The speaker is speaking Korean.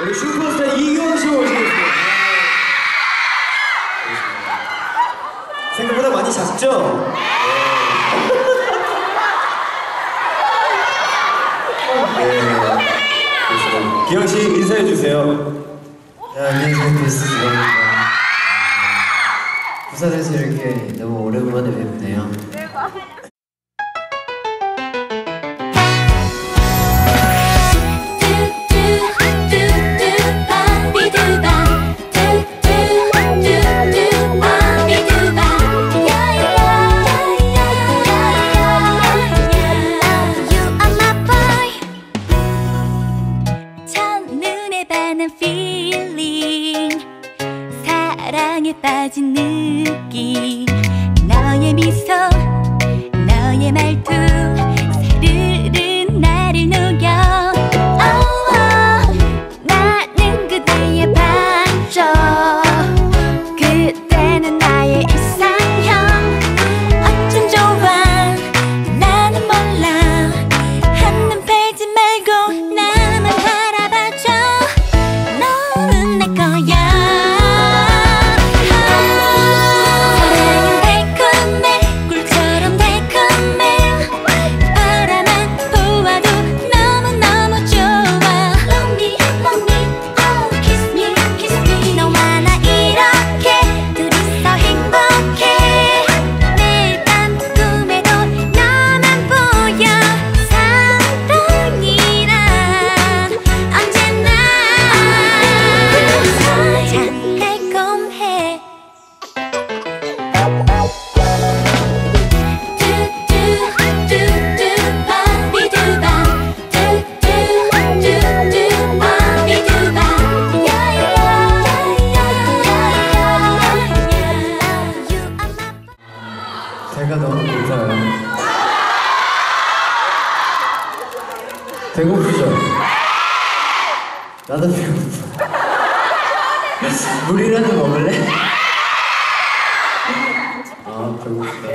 우리 슈퍼스타 이경 씨 모시겠습니다. 생각보다 많이 작죠? 네. 그렇습니다. 기영 씨 인사해 주세요. 네, 안녕하세요 베스트 주방입니다 부산에서 이렇게 너무 오랜만에 뵙네요 반한 feeling. 사랑에 빠진 느낌. 너의 미소 배가 너무 고파요 배고프죠? 나도 배고파 물이라도 먹을래? 아 배고프다